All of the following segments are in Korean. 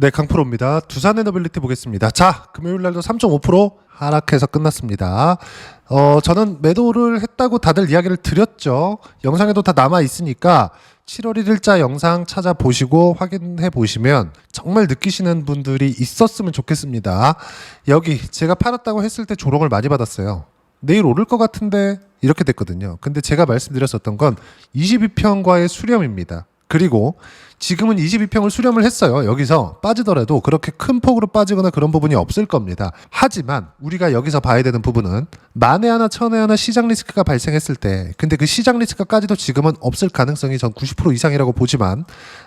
네, 강프로입니다. 두산 에너빌리티 보겠습니다. 자, 금요일 날도 3.5% 하락해서 끝났습니다. 어, 저는 매도를 했다고 다들 이야기를 드렸죠. 영상에도 다 남아 있으니까 7월 1일자 영상 찾아보시고 확인해 보시면 정말 느끼시는 분들이 있었으면 좋겠습니다. 여기 제가 팔았다고 했을 때 조롱을 많이 받았어요. 내일 오를 것 같은데 이렇게 됐거든요. 근데 제가 말씀드렸었던 건 22평과의 수렴입니다. 그리고 지금은 22평을 수렴을 했어요. 여기서 빠지더라도 그렇게 큰 폭으로 빠지거나 그런 부분이 없을 겁니다. 하지만 우리가 여기서 봐야 되는 부분은 만에 하나 천에 하나 시장 리스크가 발생했을 때 근데 그 시장 리스크까지도 지금은 없을 가능성이 전 90% 이상이라고 보지만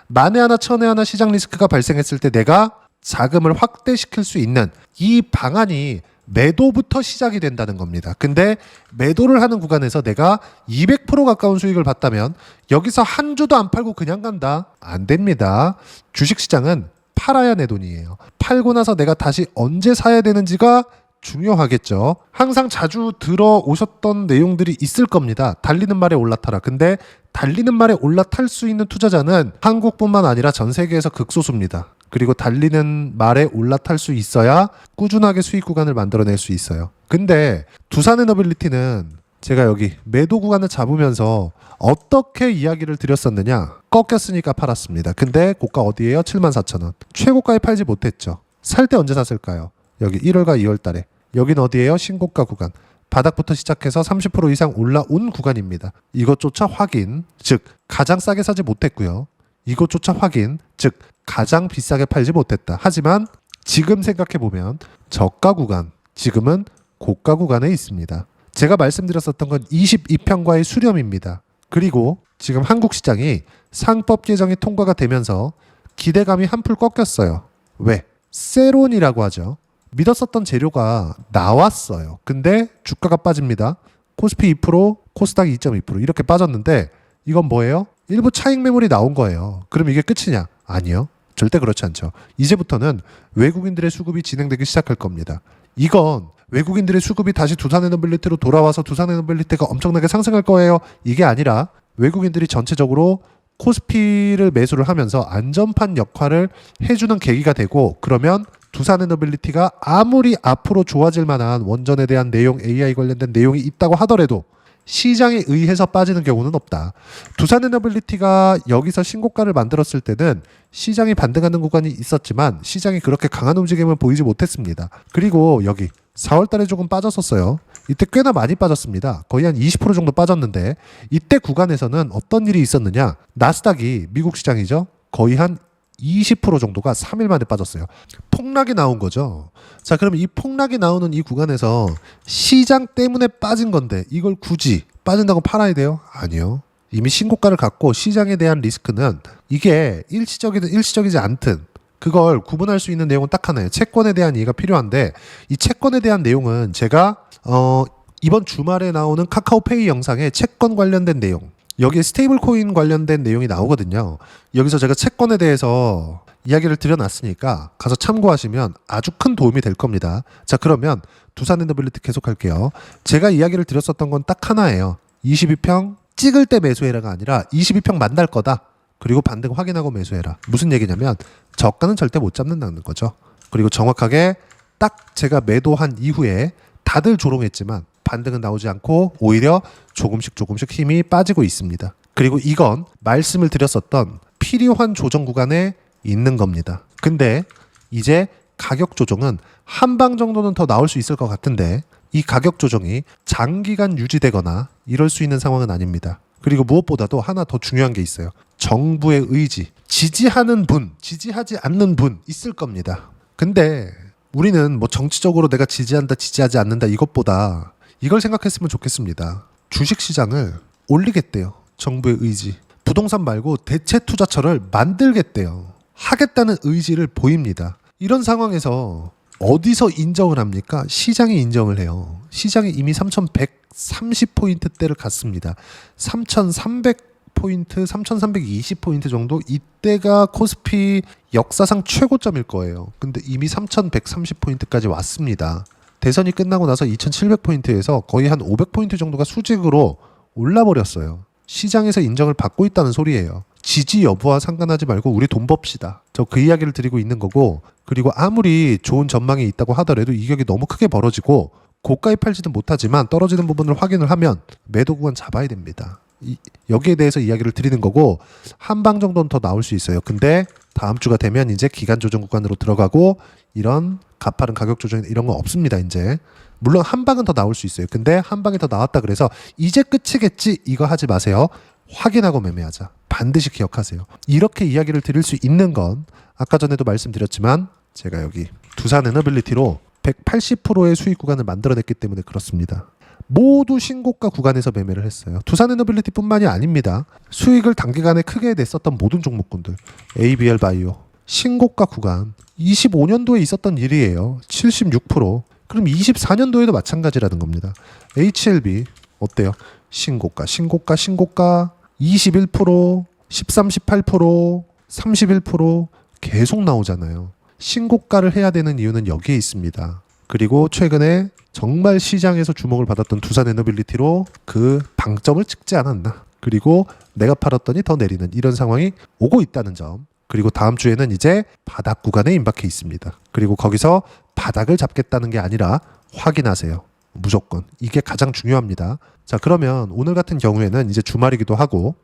만에 하나 천에 하나 시장 리스크가 발생했을 때 내가 자금을 확대시킬 수 있는 이 방안이 매도부터 시작이 된다는 겁니다. 근데 매도를 하는 구간에서 내가 200% 가까운 수익을 봤다면 여기서 한 주도 안 팔고 그냥 간다? 안 됩니다. 주식 시장은 팔아야 내 돈이에요. 팔고 나서 내가 다시 언제 사야 되는지가 중요하겠죠. 항상 자주 들어오셨던 내용들이 있을 겁니다. 달리는 말에 올라타라. 근데 달리는 말에 올라탈 수 있는 투자자는 한국뿐만 아니라 전 세계에서 극소수입니다. 그리고 달리는 말에 올라탈 수 있어야 꾸준하게 수익 구간을 만들어낼 수 있어요. 근데 두산 에너빌리티는 제가 여기 매도 구간을 잡으면서 어떻게 이야기를 드렸었느냐? 꺾였으니까 팔았습니다. 근데 고가 어디예요? 74,000원. 최고가에 팔지 못했죠. 살 때 언제 샀을까요? 여기 1월과 2월 달에. 여긴 어디예요? 신고가 구간. 바닥부터 시작해서 30% 이상 올라온 구간입니다. 이것조차 확인, 즉 가장 싸게 사지 못했고요. 이것조차 확인, 즉 가장 비싸게 팔지 못했다. 하지만 지금 생각해 보면 저가 구간, 지금은 고가 구간에 있습니다. 제가 말씀드렸었던 건 22평과의 수렴입니다. 그리고 지금 한국 시장이 상법 개정이 통과가 되면서 기대감이 한풀 꺾였어요. 왜? 세론이라고 하죠. 믿었었던 재료가 나왔어요. 근데 주가가 빠집니다. 코스피 2%, 코스닥 2.2% 이렇게 빠졌는데 이건 뭐예요? 일부 차익 매물이 나온 거예요. 그럼 이게 끝이냐? 아니요. 절대 그렇지 않죠. 이제부터는 외국인들의 수급이 진행되기 시작할 겁니다. 이건 외국인들의 수급이 다시 두산 에너빌리티로 돌아와서 두산 에너빌리티가 엄청나게 상승할 거예요. 이게 아니라 외국인들이 전체적으로 코스피를 매수를 하면서 안전판 역할을 해주는 계기가 되고 그러면 두산 에너빌리티가 아무리 앞으로 좋아질 만한 원전에 대한 내용, AI 관련된 내용이 있다고 하더라도 시장에 의해서 빠지는 경우는 없다. 두산 에너빌리티가 여기서 신고가를 만들었을 때는 시장이 반등하는 구간이 있었지만 시장이 그렇게 강한 움직임을 보이지 못했습니다. 그리고 여기 4월 달에 조금 빠졌었어요. 이때 꽤나 많이 빠졌습니다. 거의 한 20% 정도 빠졌는데 이때 구간에서는 어떤 일이 있었느냐? 나스닥이 미국 시장이죠. 거의 한 20% 정도가 3일 만에 빠졌어요. 폭락이 나온 거죠. 자, 그럼 이 폭락이 나오는 이 구간에서 시장 때문에 빠진 건데 이걸 굳이 빠진다고 팔아야 돼요? 아니요. 이미 신고가를 갖고 시장에 대한 리스크는 이게 일시적이든 일시적이지 않든 그걸 구분할 수 있는 내용은 딱 하나예요. 채권에 대한 이해가 필요한데 이 채권에 대한 내용은 제가 어 이번 주말에 나오는 카카오페이 영상에 채권 관련된 내용 여기에 스테이블 코인 관련된 내용이 나오거든요. 여기서 제가 채권에 대해서 이야기를 드려놨으니까 가서 참고하시면 아주 큰 도움이 될 겁니다. 자, 그러면 두산 엔더빌리티 계속할게요. 제가 이야기를 드렸었던 건 딱 하나예요. 22평 찍을 때 매수해라가 아니라 22평 만날 거다. 그리고 반등 확인하고 매수해라. 무슨 얘기냐면 저가는 절대 못 잡는다는 거죠. 그리고 정확하게 딱 제가 매도한 이후에 다들 조롱했지만 반등은 나오지 않고 오히려 조금씩 조금씩 힘이 빠지고 있습니다. 그리고 이건 말씀을 드렸었던 필요한 조정 구간에 있는 겁니다. 근데 이제 가격 조정은 한 방 정도는 더 나올 수 있을 것 같은데 이 가격 조정이 장기간 유지되거나 이럴 수 있는 상황은 아닙니다. 그리고 무엇보다도 하나 더 중요한 게 있어요. 정부의 의지. 지지하는 분, 지지하지 않는 분 있을 겁니다. 근데 우리는 뭐 정치적으로 내가 지지한다, 지지하지 않는다 이것보다 이걸 생각했으면 좋겠습니다. 주식 시장을 올리겠대요. 정부의 의지. 부동산 말고 대체 투자처를 만들겠대요. 하겠다는 의지를 보입니다. 이런 상황에서 어디서 인정을 합니까? 시장이 인정을 해요. 시장이 이미 3,130포인트대를 갔습니다. 3,300포인트, 3,320포인트 정도 이때가 코스피 역사상 최고점일 거예요. 근데 이미 3,130포인트까지 왔습니다. 대선이 끝나고 나서 2,700포인트에서 거의 한 500포인트 정도가 수직으로 올라버렸어요. 시장에서 인정을 받고 있다는 소리예요. 지지 여부와 상관하지 말고 우리 돈 법시다. 저 그 이야기를 드리고 있는 거고 그리고 아무리 좋은 전망이 있다고 하더라도 이격이 너무 크게 벌어지고 고가에 팔지는 못하지만 떨어지는 부분을 확인을 하면 매도 구간 잡아야 됩니다. 이- 여기에 대해서 이야기를 드리는 거고 한 방 정도는 더 나올 수 있어요. 근데 다음 주가 되면 이제 기간 조정 구간으로 들어가고 이런 가파른 가격 조정 이런 거 없습니다. 이제 물론 한 방은 더 나올 수 있어요. 근데 한 방이 더 나왔다 그래서 이제 끝이겠지 이거 하지 마세요. 확인하고 매매하자. 반드시 기억하세요. 이렇게 이야기를 드릴 수 있는 건 아까 전에도 말씀드렸지만 제가 여기 두산 에너빌리티로 180%의 수익 구간을 만들어냈기 때문에 그렇습니다. 모두 신고가 구간에서 매매를 했어요. 두산 에너빌리티뿐만이 아닙니다. 수익을 단기간에 크게 냈었던 모든 종목군들, ABL 바이오 신고가 구간 25년도에 있었던 일이에요. 76%. 그럼 24년도에도 마찬가지라는 겁니다. HLB 어때요? 신고가, 신고가, 신고가 21%, 13, 18%, 31% 계속 나오잖아요. 신고가를 해야 되는 이유는 여기에 있습니다. 그리고 최근에 정말 시장에서 주목을 받았던 두산 에너빌리티로 그 방점을 찍지 않았나. 그리고 내가 팔았더니 더 내리는 이런 상황이 오고 있다는 점. 그리고 다음 주에는 이제 바닥 구간에 임박해 있습니다. 그리고 거기서 바닥을 잡겠다는 게 아니라 확인하세요. 무조건. 이게 가장 중요합니다. 자, 그러면 오늘 같은 경우에는 이제 주말이기도 하고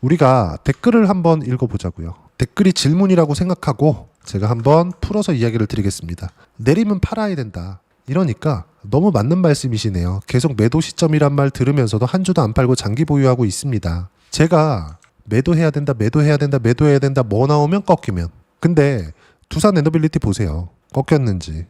우리가 댓글을 한번 읽어보자고요. 댓글이 질문이라고 생각하고 제가 한번 풀어서 이야기를 드리겠습니다. 내리면 팔아야 된다. 이러니까 너무 맞는 말씀이시네요. 계속 매도 시점이란 말 들으면서도 한 주도 안 팔고 장기 보유하고 있습니다. 제가 매도해야 된다, 매도해야 된다, 매도해야 된다, 뭐 나오면 꺾이면. 근데 두산 에너빌리티 보세요. 꺾였는지.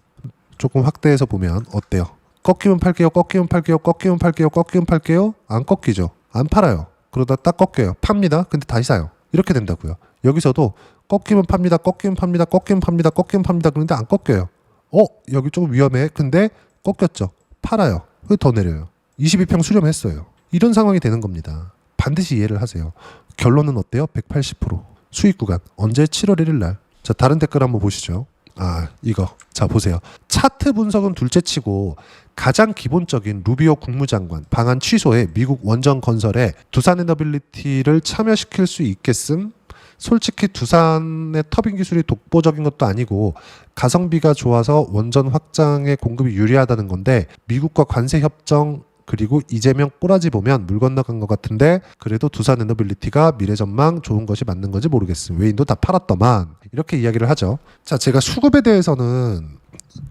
조금 확대해서 보면 어때요? 꺾이면 팔게요, 꺾이면 팔게요, 꺾이면 팔게요, 꺾이면 팔게요. 안 꺾이죠. 안 팔아요. 그러다 딱 꺾여요. 팝니다. 근데 다시 사요. 이렇게 된다고요. 여기서도 꺾이면 팝니다, 꺾이면 팝니다, 꺾이면 팝니다, 꺾이면 팝니다. 그런데 안 꺾여요. 어, 여기 조금 위험해. 근데 꺾였죠. 팔아요. 왜더 내려요? 22평 수렴했어요. 이런 상황이 되는 겁니다. 반드시 이해를 하세요. 결론은 어때요? 180% 수익 구간 언제 7월 1일 날. 자 다른 댓글 한번 보시죠. 아 이거 자 보세요. 차트 분석은 둘째치고 가장 기본적인 루비오 국무장관 방한 취소에 미국 원전 건설에 두산 에너빌리티를 참여시킬 수 있겠음. 솔직히 두산의 터빈 기술이 독보적인 것도 아니고 가성비가 좋아서 원전 확장에 공급이 유리하다는 건데 미국과 관세 협정 그리고 이재명 꼬라지 보면 물 건너간 것 같은데 그래도 두산 에너빌리티가 미래 전망 좋은 것이 맞는 건지 모르겠음. 외인도 다 팔았더만 이렇게 이야기를 하죠. 자, 제가 수급에 대해서는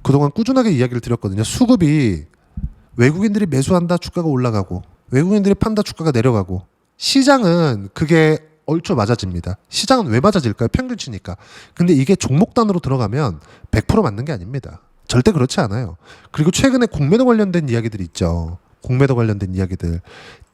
그동안 꾸준하게 이야기를 드렸거든요. 수급이 외국인들이 매수한다 주가가 올라가고 외국인들이 판다 주가가 내려가고 시장은 그게 얼추 맞아집니다. 시장은 왜 맞아질까요? 평균치니까. 근데 이게 종목단으로 들어가면 100% 맞는 게 아닙니다. 절대 그렇지 않아요. 그리고 최근에 공매도 관련된 이야기들이 있죠. 공매도 관련된 이야기들.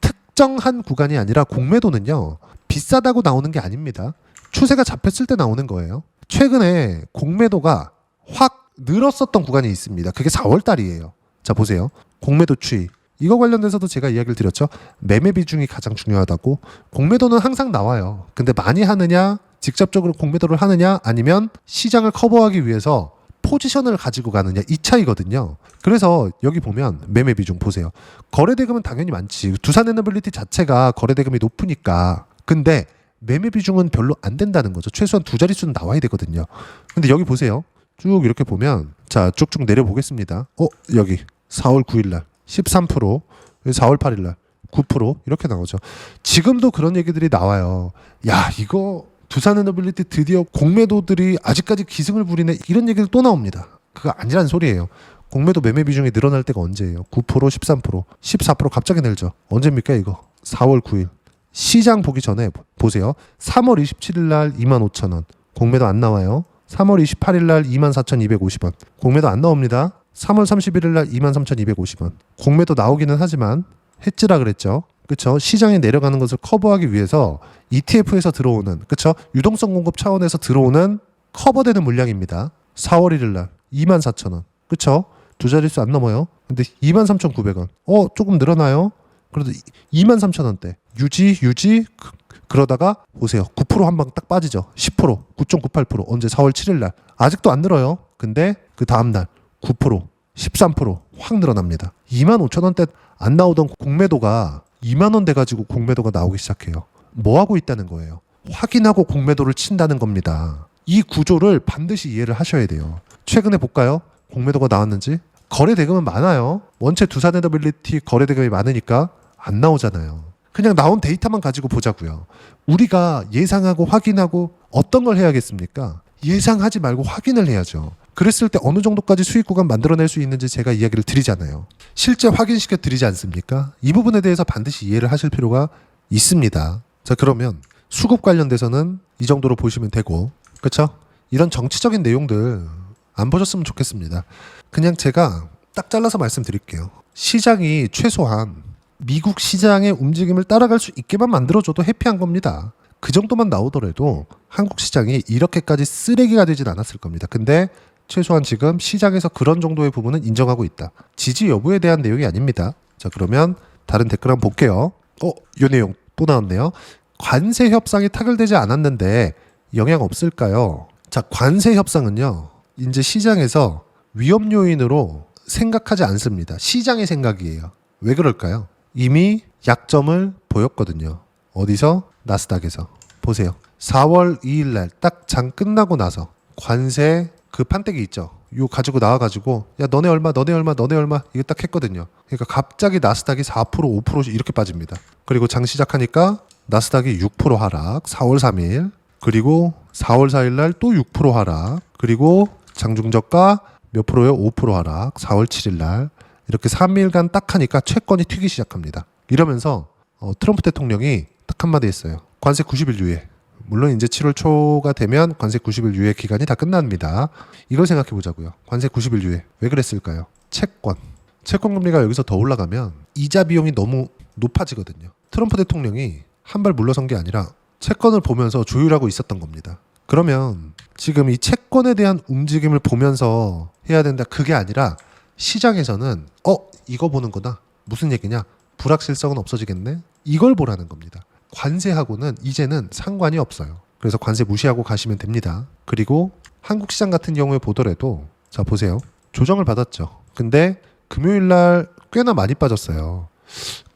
특정한 구간이 아니라 공매도는요. 비싸다고 나오는 게 아닙니다. 추세가 잡혔을 때 나오는 거예요. 최근에 공매도가 확 늘었었던 구간이 있습니다. 그게 4월 달이에요. 자, 보세요. 공매도 추이. 이거 관련돼서도 제가 이야기를 드렸죠. 매매 비중이 가장 중요하다고. 공매도는 항상 나와요. 근데 많이 하느냐, 직접적으로 공매도를 하느냐, 아니면 시장을 커버하기 위해서 포지션을 가지고 가느냐 이 차이거든요. 그래서 여기 보면 매매 비중 보세요. 거래 대금은 당연히 많지. 두산 에너빌리티 자체가 거래 대금이 높으니까. 근데 매매 비중은 별로 안 된다는 거죠. 최소한 두 자릿수는 나와야 되거든요. 근데 여기 보세요. 쭉 이렇게 보면 자 쭉쭉 내려 보겠습니다. 어 여기 4월 9일 날 13%, 4월 8일 날 9% 이렇게 나오죠. 지금도 그런 얘기들이 나와요. 야 이거 두산 에너빌리티 드디어 공매도들이 아직까지 기승을 부리네 이런 얘기들 또 나옵니다. 그거 아니란 소리예요. 공매도 매매 비중이 늘어날 때가 언제예요? 9%, 13%, 14% 갑자기 늘죠. 언제입니까 이거? 4월 9일. 시장 보기 전에 보세요. 3월 27일 날 25,000원. 공매도 안 나와요. 3월 28일 날 24,250원. 공매도 안 나옵니다. 3월 31일 날 23,250원. 공매도 나오기는 하지만 했지라 그랬죠. 그렇죠? 시장에 내려가는 것을 커버하기 위해서 ETF에서 들어오는 그렇죠? 유동성 공급 차원에서 들어오는 커버되는 물량입니다. 4월 1일 날 24,000원. 그렇죠? 두 자릿수 안 넘어요. 근데 23,900원. 어, 조금 늘어나요. 그래도 23,000원대. 유지 유지 그- 그러다가 보세요. 9%한 방 딱 빠지죠. 10%, 9.98% 언제 4월 7일 날. 아직도 안 늘어요. 근데 그 다음 날 9%, 13%확 늘어납니다. 25,000원대 안 나오던 공매도가 2만 원 돼 가지고 공매도가 나오기 시작해요. 뭐 하고 있다는 거예요? 확인하고 공매도를 친다는 겁니다. 이 구조를 반드시 이해를 하셔야 돼요. 최근에 볼까요? 공매도가 나왔는지 거래 대금은 많아요. 원체 두산 에더빌리티 거래 대금이 많으니까 안 나오잖아요. 그냥 나온 데이터만 가지고 보자고요. 우리가 예상하고 확인하고 어떤 걸 해야겠습니까? 예상하지 말고 확인을 해야죠. 그랬을 때 어느 정도까지 수익 구간 만들어낼 수 있는지 제가 이야기를 드리잖아요. 실제 확인시켜 드리지 않습니까? 이 부분에 대해서 반드시 이해를 하실 필요가 있습니다. 자, 그러면 수급 관련돼서는 이 정도로 보시면 되고, 그렇죠? 이런 정치적인 내용들 안 보셨으면 좋겠습니다. 그냥 제가 딱 잘라서 말씀드릴게요. 시장이 최소한 미국 시장의 움직임을 따라갈 수 있게만 만들어줘도 해피한 겁니다. 그 정도만 나오더라도 한국 시장이 이렇게까지 쓰레기가 되진 않았을 겁니다. 근데 최소한 지금 시장에서 그런 정도의 부분은 인정하고 있다. 지지 여부에 대한 내용이 아닙니다. 자, 그러면 다른 댓글 한번 볼게요. 어, 요 내용 또 나왔네요. 관세 협상이 타결되지 않았는데 영향 없을까요? 자, 관세 협상은요. 이제 시장에서 위험 요인으로 생각하지 않습니다. 시장의 생각이에요. 왜 그럴까요? 이미 약점을 보였거든요. 어디서? 나스닥에서. 보세요. 4월 2일 날 딱 장 끝나고 나서 관세 그 판때기 있죠. 요 가지고 나와 가지고 야 너네 얼마 너네 얼마 너네 얼마 이거 딱 했거든요. 그러니까 갑자기 나스닥이 4% 5% 이렇게 빠집니다. 그리고 장 시작하니까 나스닥이 6% 하락 4월 3일 그리고 4월 4일 날 또 6% 하락 그리고 장중저가 몇 프로요? 5% 하락 4월 7일 날 이렇게 3일간 딱 하니까 채권이 튀기 시작합니다. 이러면서 어, 트럼프 대통령이 딱 한마디 했어요. 관세 90일 유예. 물론 이제 7월 초가 되면 관세 90일 유예 기간이 다 끝납니다. 이걸 생각해 보자고요. 관세 90일 유예. 왜 그랬을까요? 채권. 채권 금리가 여기서 더 올라가면 이자 비용이 너무 높아지거든요. 트럼프 대통령이 한 발 물러선 게 아니라 채권을 보면서 조율하고 있었던 겁니다. 그러면 지금 이 채권에 대한 움직임을 보면서 해야 된다. 그게 아니라 시장에서는 어 이거 보는 거다. 무슨 얘기냐? 불확실성은 없어지겠네. 이걸 보라는 겁니다. 관세하고는 이제는 상관이 없어요. 그래서 관세 무시하고 가시면 됩니다. 그리고 한국 시장 같은 경우에 보더라도 자 보세요. 조정을 받았죠. 근데 금요일 날 꽤나 많이 빠졌어요.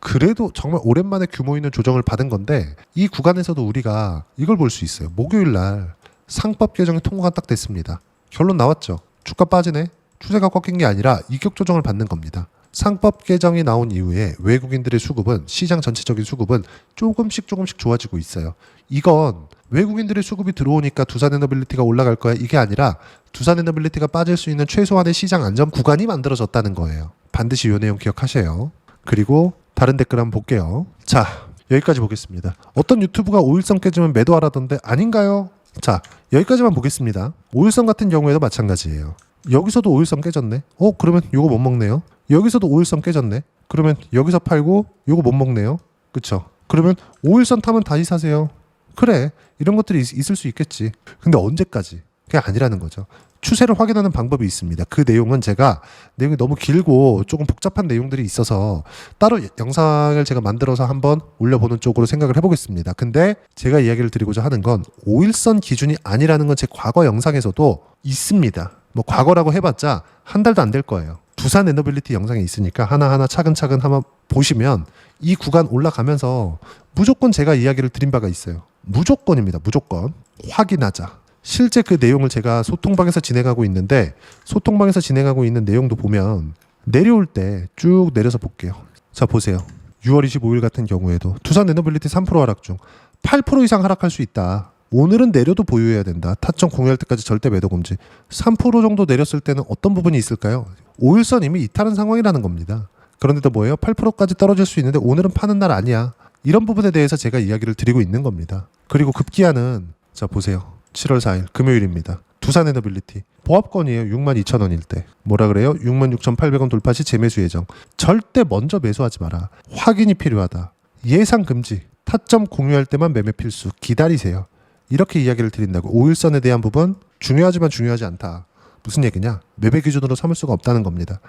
그래도 정말 오랜만에 규모 있는 조정을 받은 건데 이 구간에서도 우리가 이걸 볼 수 있어요. 목요일 날 상법 개정이 통과가 딱 됐습니다. 결론 나왔죠. 주가 빠지네. 추세가 꺾인 게 아니라 이격 조정을 받는 겁니다. 상법 개정이 나온 이후에 외국인들의 수급은 시장 전체적인 수급은 조금씩 조금씩 좋아지고 있어요. 이건 외국인들의 수급이 들어오니까 두산 에너빌리티가 올라갈 거야 이게 아니라 두산 에너빌리티가 빠질 수 있는 최소한의 시장 안전 구간이 만들어졌다는 거예요. 반드시 이 내용 기억하세요. 그리고 다른 댓글 한번 볼게요. 자 여기까지 보겠습니다. 어떤 유튜브가 5일선 깨지면 매도하라던데 아닌가요? 자 여기까지만 보겠습니다. 5일선 같은 경우에도 마찬가지예요. 여기서도 5일선 깨졌네. 어 그러면 요거 못 먹네요. 여기서도 5일선 깨졌네. 그러면 여기서 팔고 요거 못 먹네요. 그쵸? 그러면 5일선 타면 다시 사세요. 그래. 이런 것들이 있, 있을 수 있겠지. 근데 언제까지? 그게 아니라는 거죠. 추세를 확인하는 방법이 있습니다. 그 내용은 제가 내용이 너무 길고 조금 복잡한 내용들이 있어서 따로 영상을 제가 만들어서 한번 올려보는 쪽으로 생각을 해보겠습니다. 근데 제가 이야기를 드리고자 하는 건 5일선 기준이 아니라는 건 제 과거 영상에서도 있습니다. 뭐 과거라고 해봤자 한 달도 안 될 거예요. 두산 에너빌리티 영상에 있으니까 하나하나 차근차근 한번 보시면 이 구간 올라가면서 무조건 제가 이야기를 드린 바가 있어요. 무조건입니다. 무조건. 확인하자. 실제 그 내용을 제가 소통방에서 진행하고 있는데 소통방에서 진행하고 있는 내용도 보면 내려올 때 쭉 내려서 볼게요. 자, 보세요. 6월 25일 같은 경우에도 두산 에너빌리티 3% 하락 중 8% 이상 하락할 수 있다. 오늘은 내려도 보유해야 된다. 타점 공유할 때까지 절대 매도 금지. 3% 정도 내렸을 때는 어떤 부분이 있을까요? 5일선 이미 이탈한 상황이라는 겁니다. 그런데도 뭐예요? 8%까지 떨어질 수 있는데 오늘은 파는 날 아니야. 이런 부분에 대해서 제가 이야기를 드리고 있는 겁니다. 그리고 급기야는 자 보세요. 7월 4일 금요일입니다. 두산 에너빌리티 보합권이에요. 62,000원일 때. 뭐라 그래요? 66,800원 돌파 시 재매수 예정. 절대 먼저 매수하지 마라. 확인이 필요하다. 예상 금지. 타점 공유할 때만 매매 필수. 기다리세요. 이렇게 이야기를 드린다고. 5일선에 대한 부분 중요하지만 중요하지 않다. 무슨 얘기냐? 매매 기준으로 삼을 수가 없다는 겁니다.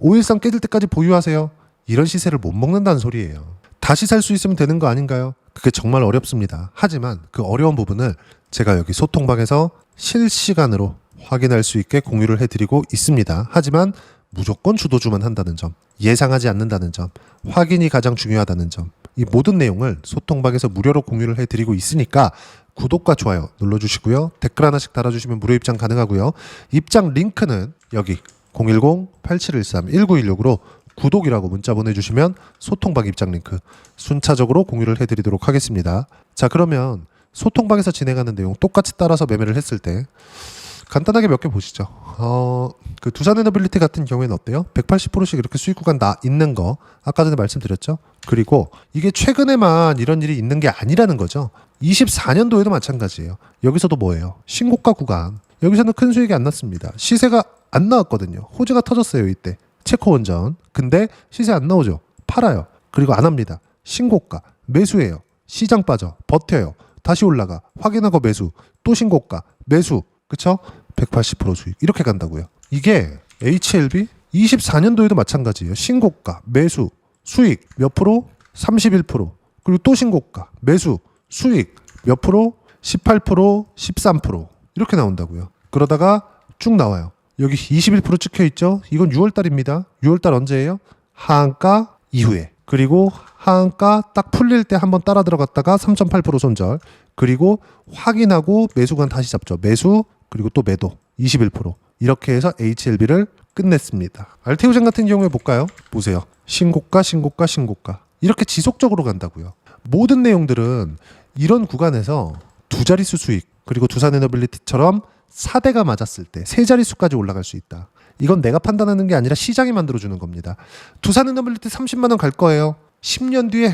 5일선 깨질 때까지 보유하세요. 이런 시세를 못 먹는다는 소리예요. 다시 살 수 있으면 되는 거 아닌가요? 그게 정말 어렵습니다. 하지만 그 어려운 부분을 제가 여기 소통방에서 실시간으로 확인할 수 있게 공유를 해드리고 있습니다. 하지만 무조건 주도주만 한다는 점, 예상하지 않는다는 점, 확인이 가장 중요하다는 점, 이 모든 내용을 소통방에서 무료로 공유를 해드리고 있으니까 구독과 좋아요 눌러주시고요. 댓글 하나씩 달아주시면 무료 입장 가능하고요. 입장 링크는 여기 010-8713-1916으로 구독이라고 문자 보내주시면 소통방 입장 링크 순차적으로 공유를 해드리도록 하겠습니다. 자 그러면 소통방에서 진행하는 내용 똑같이 따라서 매매를 했을 때 간단하게 몇 개 보시죠. 어, 그 두산 에너빌리티 같은 경우에는 어때요? 180%씩 이렇게 수익 구간 나 있는 거 아까 전에 말씀드렸죠. 그리고 이게 최근에만 이런 일이 있는 게 아니라는 거죠. 24년도에도 마찬가지예요. 여기서도 뭐예요? 신고가 구간. 여기서는 큰 수익이 안 났습니다. 시세가 안 나왔거든요. 호재가 터졌어요 이때. 체코 원전. 근데 시세 안 나오죠. 팔아요. 그리고 안 합니다. 신고가 매수해요. 시장 빠져 버텨요. 다시 올라가 확인하고 매수 또 신고가 매수 그쵸? 180% 수익 이렇게 간다고요. 이게 HLB 24년도에도 마찬가지예요. 신고가 매수 수익 몇 프로? 31% 그리고 또 신고가 매수 수익 몇 프로? 18% 13% 이렇게 나온다고요. 그러다가 쭉 나와요. 여기 21% 찍혀 있죠? 이건 6월 달입니다. 6월 달 언제예요? 하한가 이후에. 그리고 하한가 딱 풀릴 때 한번 따라 들어갔다가 3.8% 손절. 그리고 확인하고 매수관 다시 잡죠. 매수 그리고 또 매도 21% 이렇게 해서 HLB를 끝냈습니다. 알테오젠 같은 경우에 볼까요? 보세요. 신고가 신고가 신고가 이렇게 지속적으로 간다고요. 모든 내용들은 이런 구간에서 두 자릿수 수익 그리고 두산에너빌리티처럼 4대가 맞았을 때 세 자릿수까지 올라갈 수 있다. 이건 내가 판단하는 게 아니라 시장이 만들어주는 겁니다. 두산에너빌리티 30만 원 갈 거예요. 10년 뒤에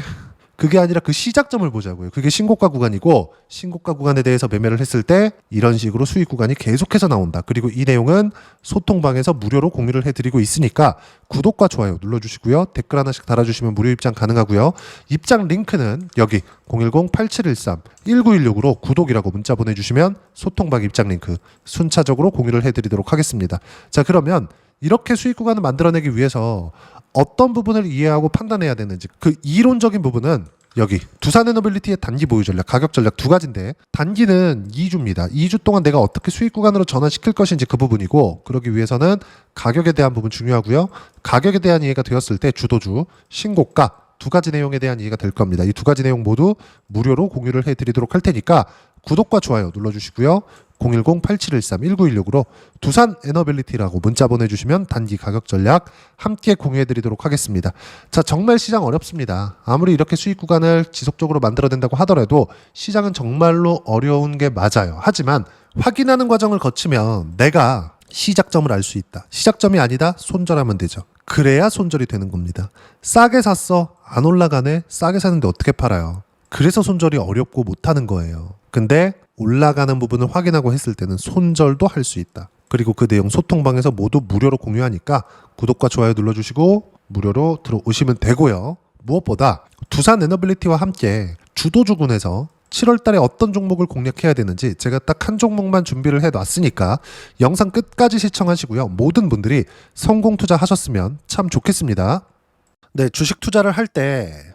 그게 아니라 그 시작점을 보자고요. 그게 신고가 구간이고 신고가 구간에 대해서 매매를 했을 때 이런 식으로 수익 구간이 계속해서 나온다. 그리고 이 내용은 소통방에서 무료로 공유를 해드리고 있으니까 구독과 좋아요 눌러주시고요. 댓글 하나씩 달아주시면 무료 입장 가능하고요. 입장 링크는 여기 010-8713-1916으로 구독이라고 문자 보내주시면 소통방 입장 링크 순차적으로 공유를 해드리도록 하겠습니다. 자 그러면 이렇게 수익 구간을 만들어내기 위해서 어떤 부분을 이해하고 판단해야 되는지 그 이론적인 부분은 여기 두산에너빌리티의 단기 보유 전략, 가격 전략 두 가지인데 단기는 2주입니다. 2주 동안 내가 어떻게 수익 구간으로 전환시킬 것인지 그 부분이고 그러기 위해서는 가격에 대한 부분 중요하고요. 가격에 대한 이해가 되었을 때 주도주, 신고가 두 가지 내용에 대한 이해가 될 겁니다. 이 두 가지 내용 모두 무료로 공유를 해드리도록 할 테니까 구독과 좋아요 눌러주시고요. 010-8713-1916으로 두산 에너빌리티라고 문자 보내주시면 단기 가격 전략 함께 공유해드리도록 하겠습니다. 자, 정말 시장 어렵습니다. 아무리 이렇게 수익 구간을 지속적으로 만들어낸다고 하더라도 시장은 정말로 어려운 게 맞아요. 하지만 확인하는 과정을 거치면 내가 시작점을 알 수 있다. 시작점이 아니다. 손절하면 되죠. 그래야 손절이 되는 겁니다. 싸게 샀어. 안 올라가네. 싸게 사는데 어떻게 팔아요? 그래서 손절이 어렵고 못하는 거예요. 근데 올라가는 부분을 확인하고 했을 때는 손절도 할 수 있다. 그리고 그 내용 소통방에서 모두 무료로 공유하니까 구독과 좋아요 눌러주시고 무료로 들어오시면 되고요. 무엇보다 두산 에너빌리티와 함께 주도주군에서 7월 달에 어떤 종목을 공략해야 되는지 제가 딱 한 종목만 준비를 해 놨으니까 영상 끝까지 시청하시고요. 모든 분들이 성공 투자하셨으면 참 좋겠습니다. 네, 주식 투자를 할 때